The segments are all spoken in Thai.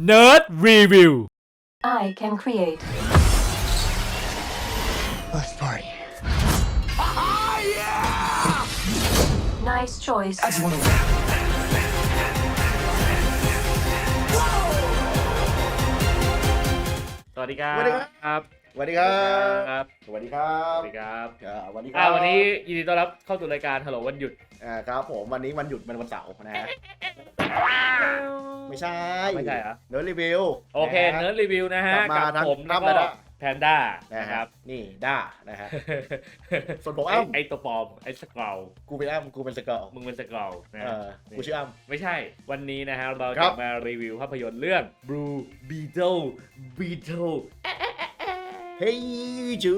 Nerd Review. I can create. Let's party. Yeah! Nice choice. I just want to สวัสดีครับ สวัสดีครับครับ สวัสดีครัสบวัสดีครับอ่าสวัสดีคอ่ารับวันนี้ยินดีต้อนรับเข้าสู่รายการฮัลโหลวันหยุดอ่าครับผมวันนี้วันหยุดเป็นวันเสาร์นะฮะไม่ใช่ไม่ใช่เหรอเนื้อรีวิวโอเคนะฮะ เนิร์ดรีวิวนะฮะ กลับมากับทั้งผมตั้แล้วมก็และด้า แพนด้านะนะคครัรับบ นี่ด้านะฮะส่วนผมไอ้อ้ำไอตัวปลอม ไอ้สกรอลกูเป็นอ้ำกูเป็นสเกลมึงเป็นสกรอลนะเออกูชื่ออ้ำไม่ใช่ วันนี้นะฮะ เราครัจะบ มารีวิวภาพยนตร์เรื่อง Blue Beetle Beetle เฮ้ยจู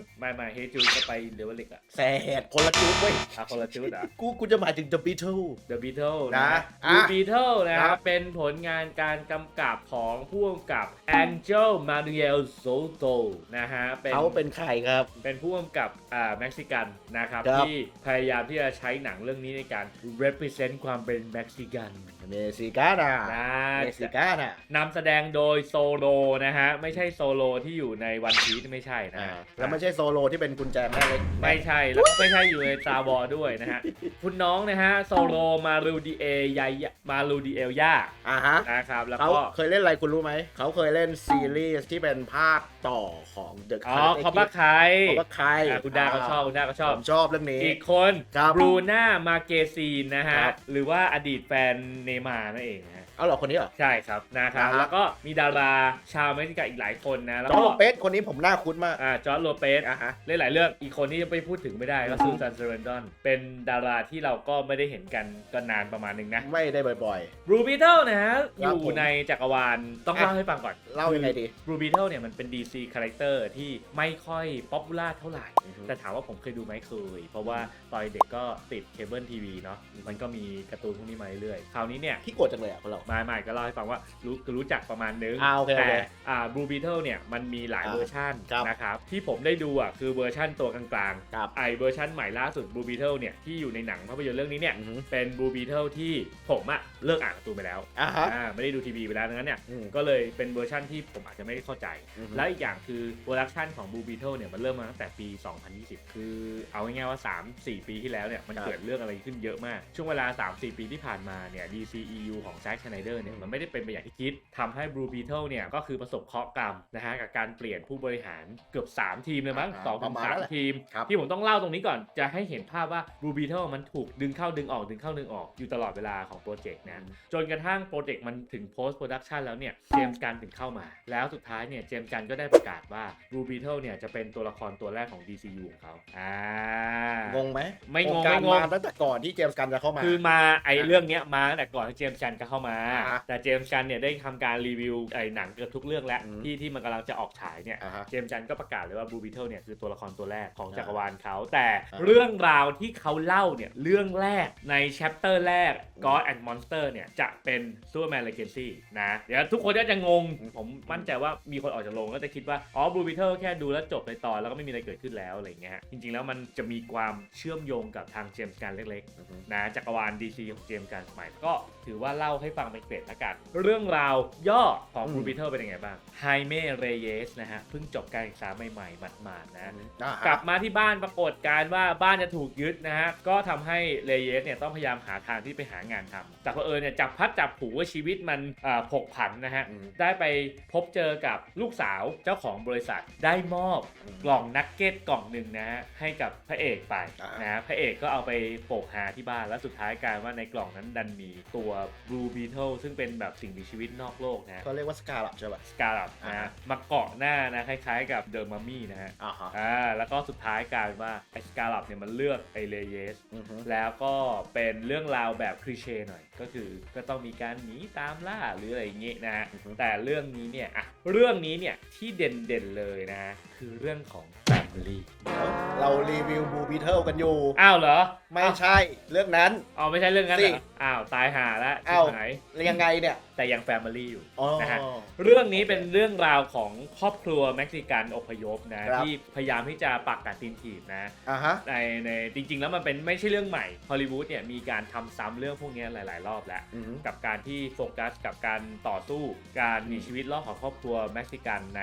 ดไม่ไม่เฮจูก็ไปเลเวลเล็กอะแสดคนละจูดเว้ยอะคนละชุดอะกูกูจะหมายถึง The Beatles The Beatles นะนะอะ The Beatles นะคครัรับบเป็นผลงานการกำกับของผู้กำกับ Angel Manuel Soto นะฮะเป็นเขาเป็นใครครับ เป็นผู้กำกับอ่าเม็กซิกันนะครับครับ ที่พยายามที่จะใช้หนังเรื่องนี้ในการ represent ความเป็นเม็กซิกัน เมซิกาน่ะนะเมซิกาน่ะนำแสดงโดยโซโลนะฮะ ไม่ใช่โซโลที่อยู่ในวันพีชไม่ใช่นะอ่าฮะแล้วไม่ใช่โซโลที่เป็นกุญแจแม่เล็กไม่ใช่แล้วไม่ใช่อยู่ในซาวอด้วยนะฮะ คุณน้องนะฮะ โซโลมารูดีเอยายมารูดีเอลย่าอ่าฮะนะครับแล้วเขาก็เคยเล่นอะไรคุณรู้ไหม เขาเคยเล่นซีรีส์ที่เป็นภาคต่อของ The อ๋อคอบ้าใครเขาว่าใครอ่าคุณดาเขาชอบคุณดาเขาชอบผมชอบเรื่องนี้อีกคนครับบรูน่ามาเกซีนนะฮะครับหรือว่าอดีตแฟนเนย์มานั่นเองนะฮะ เอาเหรอคนนี้เหรอ ใช่ครับนะครับ อ่าฮะ แล้วก็มีดาราชาวเม็กซิกันอีกหลายคนนะ แล้วจอร์ก็โลเปสคนนี้ผมน่าคุ้นมากอ่าจอร์จโลเปสอะฮะ เล่นหลายเรื่องอีกคนที่จะไปพูดถึงไม่ได้ก็ซูซานเซเรนดอน เป็นดาราที่เราก็ไม่ได้เห็นกันก็นานประมาณหนึงนะ ไม่ได้บ่อยบรูบีเทิลนะฮะอครับยู่ผมในจักรวาลต้องอะ เล่าให้ฟังก่อนๆ เล่ายังไงดีบรูบีเทิลเนี่ยมันเป็น DC คาแรคเตอร์ที่ไม่ค่อยป๊อปปูล่าเท่าไหร่ อือฮึแต่ถามว่าผมเคยดูไหมเคย เพราะว่าตอนเด็กก็ติดเคเบิลทีวีเนาะมันก็มีการ์ตูนพวกนี้มาเรื่อยๆคราวนี้เนี่ยพี่โกรธจังเลยอะคนเรามาใหม่ก็เล่าให้ฟังว่ารู้คือรู้จักประมาณนึงอ่าโอเคโอแต่เคอ่าบลูบีเทิลเนี่ยมันมีหลายอ่าเวอร์ชันครับ นะครับที่ผมได้ดูอะคือเวอร์ชันตัวกลางครับๆไอเวอร์ชันใหม่ล่าสุดบลูบีเทิลเนี่ยที่อยู่ในหนังภาพยนตร์เรื่องนี้เนี่ย อือฮึ เป็นบลูบีเทิลที่ผมอะเลิกอ่านการ์ตูนไปแล้วอะฮะ อ่าไม่ได้ดูทีวีไปแล้วดังนั้นเนี่ย อืม ก็เลยเป็นเวอร์ชันที่ผมอาจจะไม่ได้เข้าใจ อือฮึ และอีกอย่างคือโปรดักชันของ Blue Beetle เนี่ยมันเริ่มมาตั้งแต่ปี 2020 คือเอาง่ายๆว่า 3-4 ปีที่แล้วเนี่ยมันครับเกิดเรื่องอะไรขึ้นเยอะมาก ช่วงเวลา 3-4 ปีที่ผ่านมาเนี่ย DCEU ของแซ็กชไนเดอร์เนี่ยมันไม่ได้เป็นไปอย่างที่คิดทำให้ Blue Beetle เนี่ยก็คือประสบเคราะห์กรรมนะฮะกับการเปลี่ยนผู้บริหารเกือบ 3 ทีมเลยมั้งอ่าสองปถึระงมาณสานั้มนแหละทีม ครับ ที่ผมต้องเล่าตรงนี้ก่อนจะให้เห็นภาพว่า Blue Beetle มันถูกดึงเข้าดึงออกดึงเข้าดึงออกอยู่ตลอดเวลาของโปรเจกต์นะจนกระทั่งโปรเจกต์มันถึง post production แล้วเนี่ยเจมส์กันถึงเข้ามา แล้วสุดท้ายเนี่ยเจมส์กันก็ได้ประกาศว่า Blue Beetle เนี่ยจะเป็นตัวละครตัวแรกของ DCU ของเขาอ่างงไหมไม่งงโครการไม่งงมาตั้งแต่ก่อนที่เจมส์กันจะเข้ามา คือมาไอเรื่องเนี้ยมาตั้งแต่ก่อนที่เจมส์กันจะเข้ามาอ่าแต่เจมส์กันเนี่ยได้ทำการรีวิวไอหนังเกือบทุกเรื่องแล้วอืมที่ที่มันกำลังจะออกฉายเนี่ยอ่าฮะเจมส์จันก็ประกาศเลยว่า Blue Beetle เนี่ยคือตัวละครตัวแรกของอ่าจักรวาลเขาแต่อ่าเรื่องราวที่เขาเล่าเนี่ยเรื่องแรกในแชปเตอร์แรกอืม God and Monster เนี่ยจะเป็น Superman Legacy นะเดี๋ยวทุกคนก็จะงงอืมผมมั่นใจว่ามีคนออกจากโรงก็จะคิดว่า อ๋อ Blue Beetle แค่ดูแล้วจบในตอนแล้วก็ไม่มีอะไรเกิดขึ้นแล้วอะไรอย่างเงี้ยฮะจริงๆแล้วมันจะมีความเชื่อมโยงกับทางเจมส์กันเล็กๆอือฮึนะจักรวาล DC ของเจมส์กันสมัยก็ถือว่าเล่าให้ฟังเป็นเกร็ดละกัน เรื่องราวย่อของอืมบรูบิเทลเป็นยังไงบ้างไฮเมเรเยสนะฮะเพิ่งจบการศึกษาใหม่ๆหมาดๆนะอ่าฮะกลับมาที่บ้านปรากฏการณ์ว่าบ้านจะถูกยึดนะฮะก็ทำให้เรเยสเนี่ยต้องพยายามหาทางที่ไปหางานทำแต่เพอเอิญเนี่ยจับพัดจับผูว่าชีวิตมันอ่าผกผันนะฮะอืมได้ไปพบเจอกับลูกสาวเจ้าของบริษัทได้มอบอืมกล่องนักเก็ตกล่องหนึ่งนะฮะให้กับพระเอกไปอ่านนะฮะพระเอกก็เอาไปโปกหาที่บ้านแล้วสุดท้ายกลายว่าในกล่องนั้นดันมีตัว Blue Beetle ซึ่งเป็นแบบสิ่งมีชีวิตนอกโลกนะฮะเขาเรียกว่าสกาลับใช่ป่ะสกาลับนะฮะมาเกาะหน้านะคล้ายๆกับเดอร์มามี่นะฮะอ่าฮะอ่าแล้วก็สุดท้ายกลายเป็นว่าไอ้สกาลับเนี่ยมันเลือกไอเลเยสอือฮึแล้วก็เป็นเรื่องราวแบบคลีเช่หน่อยก็คือก็ต้องมีการหนีตามล่าหรืออะไรอย่างงี้นะฮะแต่เรื่องนี้เนี่ยอะเรื่องนี้เนี่ยที่เด่นๆเลยนะคคือเรื่องของ Family เรารีวิวบูบีเทิลกันอยู่ อ้าวเหรอไม่ใช่เรื่องนั้น อ๋อไม่ใช่เรื่องนั้นเหรสิออ้าวตายห่าแล้วอ้าวชิบหายยังไงเนี่ย แต่ยัง Family อยู่อ๋อ นะฮะ เรื่องนี้เป็นเรื่องราวของครอบครัวเม็กซิกันอพยพนะ ครับ ที่พยายามที่จะปักกัดตีนถีบนะ อะฮะ ในในจริง ๆ แล้วมันเป็นไม่ใช่เรื่องใหม่ ฮอลลีวูดเนี่ยมีการทำซ้ำเรื่องพวกนี้หลาย ๆ รอบแล้ว อืม กับการที่โฟกัสกับการต่อสู้ การมีอืมชีวิตรอดของครอบครัวเม็กซิกันใน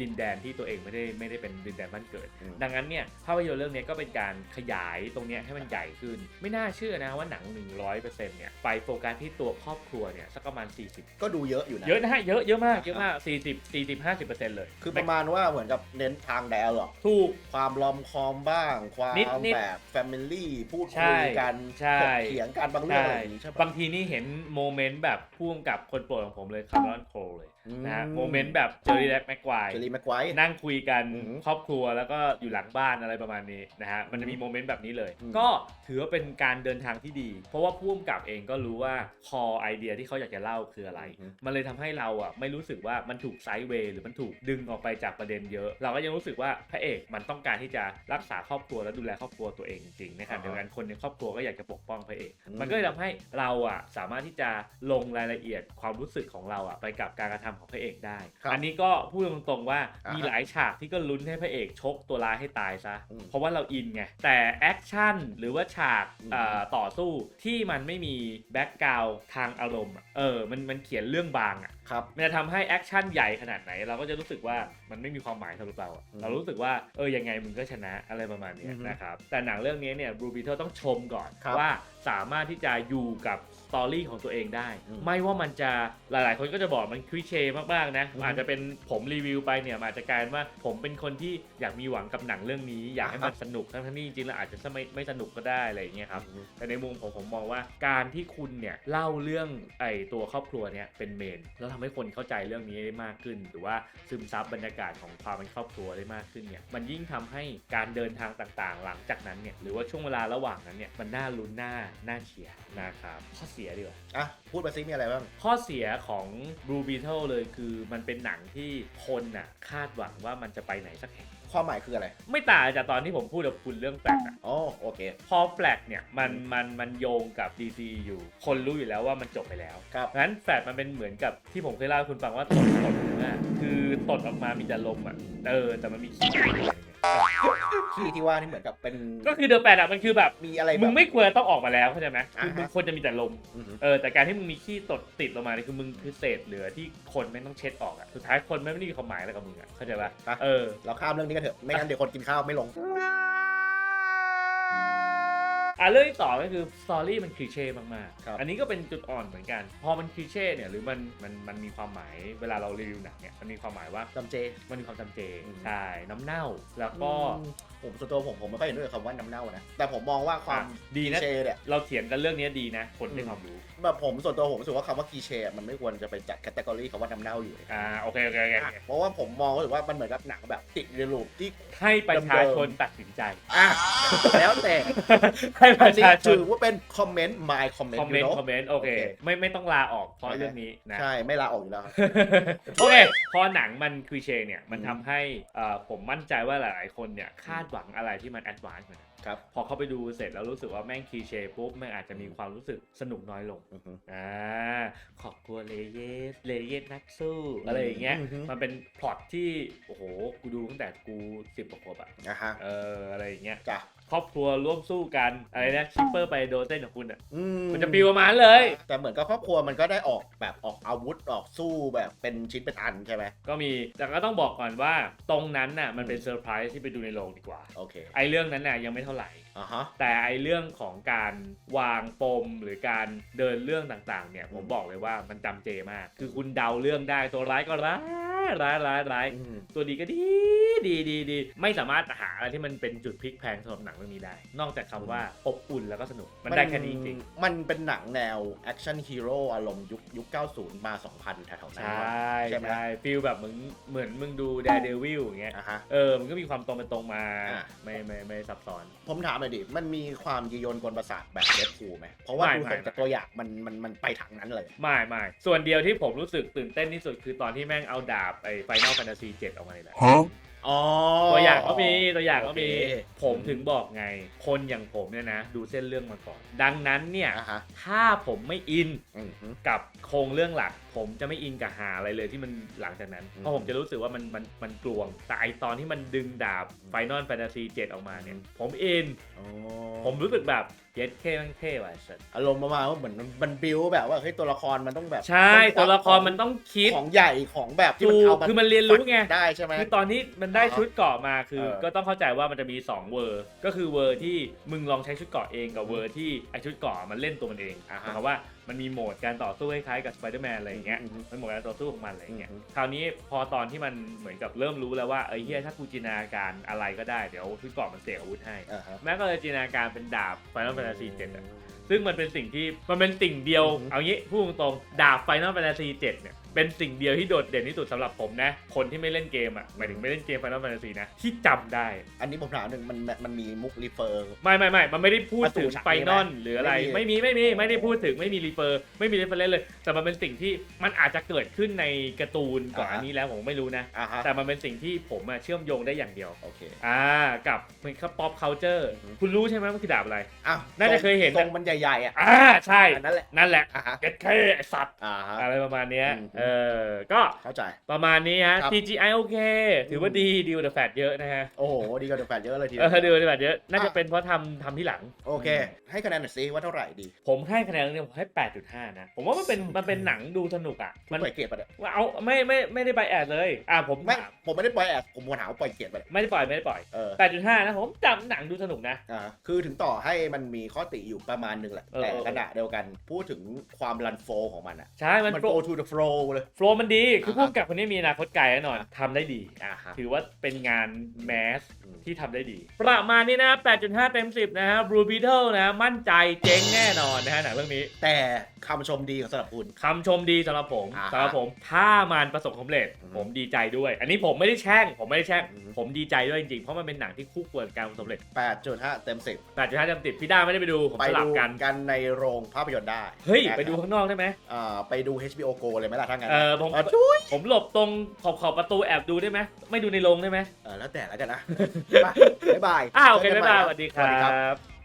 ดินแดนที่ตัวเองไม่ได้ไม่ได้เป็นดินแดนบ้านเกิดอืมดังนั้นเนี่ยภาพยนตร์เรื่องนี้ก็เป็นการขยายตรงเนี้ยให้มันใหญ่ขึ้น ไม่น่าเชื่อนะว่าหนัง 100%เนี่ยไปโฟกัสที่ตัวครอบครัวเนี่ยสักประมาณ 40 ก็ดูเยอะอยู่นะเยอะนะฮะเยอะเยอะมากเยอะมาก 40 40 50%เลยคือประมาณว่าเหมือนกับเน้นทางแดวหรอกถูกความลอมคอมบ้าง ความนิดนิดแบบแฟมิลี่พูดใช่คุยกันใช่ถกเถียงกันบางเรื่องอะไรอย่างนี้ใช่ปะบางทีนี่เห็นโมเมนต์แบบพ่วงกับคนโปรดของผมเลยคาร์ลอนโคลเลยนะฮะอืโมเมนต์แบบเจอร์รี่แลกแม็กควายเจอรี่แม็กไวท์นั่งคุยกันอือหือครอบครัวแล้วก็อยู่หลังบ้านอะไรประมาณนี้นะฮะมันจะมีโมเมนต์แบบนี้เลยอืมก็ถือว่าเป็นการเดินทางที่ดี เพราะว่าพ่วงกับเองก็รู้ว่าคอไอเดียที่เขาอยากจะเล่าคืออะไร มันเลยทำให้เราอะไม่รู้สึกว่ามันถูกไซด์เวย์หรือมันถูกดึงออกไปจากประเด็นเยอะ เราก็ยังรู้สึกว่าพระเอกมันต้องการที่จะรักษาครอบครัวและดูแลครอบครัวตัวเองจริงๆนะครับอ่าฮะเดียวกันคนในครอบครัวก็อยากจะปกป้องพระเอกอืมมันก็เลยทำให้เราอะสามารถที่จะลงรายละเอียดความรู้สึกของเราอะไปกับการกระทำของพระเอกได้ครับอันนี้ก็พูดตรงๆว่าอ่าฮะมีหลายฉากที่ก็ลุ้นให้พระเอกชกตัวร้ายให้ตายซะ อืมเพราะว่าเราอินไง แต่แอคชั่นหรือว่าฉากอืม เอ่อต่อสู้ที่มันไม่มีแบ็กกราวทางอารมณ์อะเออมันมันเขียนเรื่องบางอะ ครับ มันจะทำให้แอคชั่นใหญ่ขนาดไหน เราก็จะรู้สึกว่ามันไม่มีความหมายสำหรับเราอะอืมเรารู้สึกว่าเออยังไงมึงก็ชนะอะไรประมาณเนี้ยอือฮึนะครับแต่หนังเรื่องนี้เนี่ยบรูบิเทลต้องชมก่อนครับว่าสามารถที่จะอยู่กับส ตอรี่ของตัวเองได้อืมไม่ว่ามันจะหลาย ๆ คนก็จะบอกมันคลิเช่มากๆนะอือฮึอาจจะเป็นผมรีวิวไปเนี่ยมันอาจจะกลายเป็นว่าผมเป็นคนที่อยากมีหวังกับหนังเรื่องนี้ อยากให้มันสนุกทั้งๆที่จริงๆแล้วอาจจะไม่ไม่สนุกก็ได้อะไรอย่างเงี้ยครับอืมแต่ในมุมผมผมมองว่าการที่คุณเนี่ยเล่าเรื่องไอ้ตัวครอบครัวเนี่ยเป็นเมน แล้วทำให้คนเข้าใจเรื่องนี้ได้มากขึ้น หรือว่าซึมซับบรรยากาศของความเป็นครอบครัวได้มากขึ้นเนี่ยมันยิ่งทำให้การเดินทางต่างๆ หลังจากนั้นเนี่ยหรือว่าช่วงเวลาระหว่างนั้นเนี่ยมันน่าลุ้นน่าน่าเชียร์นะครับข้อเสียดีกว่า อะ พูดมาซิมีอะไรบ้าง ข้อเสียของ Blue Beetle เลยคือมันเป็นหนังที่คนน่ะคาดหวังว่ามันจะไปไหนสักแห่ง ความหมายคืออะไรไม่ต่างจากตอนที่ผมพูดกับคุณเรื่องแปลกอะอ๋อโอเค พอแฟลกเนี่ยมันมันมันโยงกับ DC อยู่ คนรู้อยู่แล้วว่ามันจบไปแล้ว ครับ งั้นแฟลกมันเป็นเหมือนกับที่ผมเคยเล่าให้คุณฟังว่าตดตดเนื้อคือตดออกมามีแต่ลมอะ เออ แต่มันมีขี้อะไรเงี้ย ที่ที่ว่านี่เหมือนกับเป็น ก็คือเดอะแฟลกอะมันคือแบบมีอะไรแบบ มึงไม่ควรต้องออกมาแล้วเข้าใจไหมคืออ่าฮะ มึงควรจะมีแต่ลมอือหือเออแต่การที่มึงมีขี้ตดติดลงมาเนี่ยคือมึงคือเศษเหลือที่คนไม่ต้องเช็ดออกอะสุดท้ายคนไม่ได้มีความหมายอะไรกับมึงอะเข้าใจปะอะเออ เราข้ามเรื่องนี้กันเถอะ ไม่งั้นเดี๋ยวคนกินข้าวไม่ลง อะเรื่องที่สองก็คือสตอรี่มันคลีเช่มากครับ ๆ อันนี้ก็เป็นจุดอ่อนเหมือนกัน พอมันคลีเช่เนี่ยหรือมันมันมันมีความหมายเวลาเรารีวิวหนังเนี่ยมันมีความหมายว่าจำเจ มันมีความจำเจอืม ใช่น้ำเน่าแล้วก็อืมผมส่วนตัวผมผมไม่ค่อยเห็นด้วยกับคำว่าน้ำเน่านะ แต่ผมมองว่าความอะดีนะ เชเนี่ย เราเถียงกันเรื่องนี้ดีนะ คนให้อืม ความรู้ แบบผมส่วนตัวผมรู้สึกว่าคำว่ากีเชมันไม่ควรจะไปจัดแคตตากรีคำว่าน้ำเน่าอยู่เลยอ่าโอเคโอเคโอเคโอเคเพราะว่าผมมองรู้สึกว่ามันเหมือนกับหนังแบบติดในลูปที่ ให้ประชาชนตัดสินใจ อะ แล้วแต่ ให้ปอันระนี้ชาชถืนอว่าเป็นคอมเมนต์ my คอม comment เมน you ต์ know คอมเมนต์โอเคโอเคไม่ไม่ต้องลาออกเพราะเรื่องนี้นะใช่ไม่ลาออกอยู่แล้วครับโอเคพอหนังมันคลีเช่เนี่ยมันอืมทำให้เอ่อผมมั่นใจว่าหลายๆคนเนี่ยคาดหวังอะไรที่มันแอดวานซ์กว่านั้นครับพอเข้าไปดูเสร็จแล้วรู้สึกว่าแม่งคลีเช่ปุ๊บแม่งอาจจะมีความรู้สึกสนุกน้อยลงอือฮึอ่าขอบครัวเลเยสเลเยสนักสู้อะไรอย่างเงี้ยอือฮึมันเป็นพล็อตที่โอ้โหกูดูตั้งแต่กูสิบกว่าขวบอะนะฮะเอออะไรอย่างเงี้ยจ้ะ ครอบครัวร่วมสู้กันอะไรนะชิปเปอร์ไปโดนเต้นของคุณอะอืมันจะปิวประมาณเลย แต่เหมือนกับครอบครัวมันก็ได้ออกแบบออกอาวุธออกสู้แบบเป็นชิ้นเป็นอันใช่ไหมก็มีแต่ก็ต้องบอกก่อนว่าตรงนั้นน่ะมันเป็นเซอร์ไพรส์ที่ไปดูในโรงดีกว่า โอเคไอเรื่องนั้นน่ะยังไม่เท่าไหร่ อ่าฮะ แต่ไอเรื่องของการวางปมหรือการเดินเรื่องต่างๆ เนี่ยผมบอกเลยว่ามันจำเจมาก คือคุณเดาเรื่องได้ตัวร้ายก็ร้าย ร้ายร้ายร้ายอืมตัวดีก็ดีดีดีดีไม่สามารถหาอะไรที่มันเป็นจุดพลิกแพลงสำหรับหนังเรื่องนี้ได้ นอกจากคำว่าอบอุ่นแล้วก็สนุก มันได้แค่นี้จริง มันเป็นหนังแนวแอคชั่นฮีโร่อารมณ์ยุคยุค 90 มา 2000แถวๆๆนั้ใชนวะ่ใช่ไหมใช่ฟีลแบบมึงเหมือนมึงดูแดร์เดวิลอย่างเงี้ยอะฮะเออมันก็มีความตรงไปตรงมาอะไม่ไม่ไม่ซับซ้อน ผมถามหน่อยดิ มันมีความยีโยนกลประสาทแบบเดฟคูไหมเพราะว่าไม่ดูไม่จากตัวอย่างมันมันมันไปทางนั้นเลยไม่ไม่ส่วนเดียวที่ผมรู้สึกตื่นเต้นที่สุดคือตอนที่แม่งเอาดาบไอ้ Final Fantasy 7ออกมาเลยแหละออ๋อ ตัวอย่างก็มีตัวอย่างก็มีโอเค ผมถึงบอกไง คนอย่างผมเนี่ยนะ ดูเส้นเรื่องมาก่อน ดังนั้นเนี่ยอ่าฮะถ้าผมไม่อินอืมฮึกับโครงเรื่องหลัก ผมจะไม่อินกับหาอะไรเลยที่มันหลังจากนั้น อืม เพราะผมจะรู้สึกว่ามันมันมันกลวง แต่ไอตอนที่มันดึงดาบไฟนอลแฟนตาซี7ออกมาเนี่ย ผมอิน อ๋อ ผมรู้สึกแบบ เย็ดเท่มันเท่ว่ะสัสอารมณ์ประมาณว่าเหมือนมันมันบิวแบบว่าเฮ้ยตัวละครมันต้องแบบใช่ต้ตัองวละครมันต้องคิด ของใหญ่ของแบบที่มันถูกเอามาคือมันเรียนรู้ไง ได้ใช่ไหม คือตอนนี้มันได้อ่าฮะชุดเกราะมาคือ เออ ก็ต้องเข้าใจว่ามันจะมี 2 เวอร์ ก็คือเวอร์ที่มึงลองใช้ชุดเกราะเองกับเวอร์ที่ไอชุดเกราะมันเล่นตัวมันเองอ่าหฮะมายความว่ามันมีโหมดการต่อสู้คล้ายๆกับสไปเดอร์แมนอะไรอย่างเงี้ยอือฮึมันโหมดการต่อสู้ของมันอะไรอย่างเงี้ย อือฮึ คราวนี้พอตอนที่มันเหมือนกับเริ่มรู้แล้วว่าเอ้ยเฮียถ้ากูจินตนาการอะไรก็ได้เดี๋ยวชุดเกราะมันเสกอาวุธให้ อ่าฮะ แม่ก็เลยจินตนาการเป็นดาบ Final Fantasy 7อะซึ่งมันเป็นสิ่งที่มันเป็นสิ่งเดียวอือฮึเอางี้พูดตรงๆดาบ Final Fantasy 7เนี่ย เป็นสิ่งเดียวที่โดดเด่นที่สุดสำหรับผมนะ คนที่ไม่เล่นเกมอะหมายถึงไม่เล่นเกม Final Fantasy นะ ที่จำได้ อันนี้ผมถามหนึ่งมันมันมันมีมุกรีเฟอร์ ไม่ไม่ไม่มันไม่ได้พูดถึงมาสู่ฉากไฟนี้นอลไหมหรืออะไร ไม่ไม่มีมีไม่มีไม่ได้พูดถึงไม่มีรีเฟอร์ไม่มีรีเฟอร์เลย แต่มันเป็นสิ่งที่มันอาจจะเกิดขึ้นในการ์ตูนก่อนอ่าฮะอันนี้แล้วผมไม่รู้นะ อ่าฮะแต่มันเป็นสิ่งที่ผมอะเชื่อมโยงได้อย่างเดียว โอเคอ่ากับเป็นคับ pop culture อือฮึคุณรู้ใช่ไหมว่าคือดาบอะไร อ้าวน่าจะเคยเห็น ทรงมันใหญ่ๆอะอ่าใช่ อันนั้นแหละนั่นแหละอ่าฮะเก็ตแค่ไอ้สัตว์อ่าฮะ อะไรประมาณเนี้ยอืม เออ ก็เข้าใจ ประมาณนี้ฮะ ครับ CGI โอเค ถือว่าอืมดีดีกว่า The Fat เยอะนะฮะ โอ้โห ดีกว่าเดอะแฟนเยอะเลยทีเอเดียวอดีกว่า The Fat เยอะ น่าจะเป็นเพราะทำทำที่หลัง โอเค ให้คะแนนหน่อยซิว่าเท่าไหร่ดีผมให้คะแนนเรื่องนี้ผมให้ 8.5 นะ ผมว่ามันเป็นมันเป็นหนังดูสนุกอะ มัมันนปล่อยเกรดไปะเนี่ยว่าเอาไม่ไม่ไม่ได้ไปแอดเลย อ่าผมไม่ผมไม่ได้ปล่อยแอบผมถามว่าปล่อยเกรดไปะเนี่ยไม่ได้ปล่อยไม่ได้ปล่อย เออ8.5 นะ ผมจำหนังดูสนุกนะ อ่าคือถึงต่อให้มันมีข้อติอยู่ประมาณหนึ่งแหละ เออแต่เออ ขณะเดียวกันพูดถึงความรันโฟของมันอะใช่ มันมันโฟ go to the flow เลย โฟล์มันดี คืออ่าพุ่มกับคนนี้มีอนาคตไกลแน่นอนทำได้ดีอ่าฮะถือว่าเป็นงานแมสอืมที่ทำได้ดี ประมาณนี้นะ 8.5 เต็ม 10 นะฮะ Blue Beetle นะ มั่นใจเจ๊งแน่นอนนะฮะหนังเรื่องนี้แต่คำชมดีของสำหรับคุณ คำชมดีสำหรับผมอ่าฮะสำหรับผม ถ้ามันประสบความสำเร็จ อืมผมดีใจด้วย อันนี้ผมไม่ได้แช่ง ผมไม่ได้แช่ง อืม ผมดีใจด้วยจริงๆ เพราะมันเป็นหนังที่คู่ควรกับการประสบความสำเร็จ 8.5 เต็ม8.5 เต็ม 10 พี่ด้าไม่ได้ไปดู ผม10ไปสลัดูบกัน กันในโรงภาพยนตร์ได้เฮ้ยนะครับไปดูข้างนอกได้ไหม อ่าไปดู HBO Go เลยไหมล่ะถ้างั้นเออผมาจุ๊ยผมหลบตรงขอบขอบประตูแอบดูได้ไหมไม่ดูในโรงได้ไหมเออแล้วแต่แล้วกันนะบ๊ายบายอ้าวโอเคจบ๊ายกันบายใหสม่วัสดีคสวัสดีครับรับ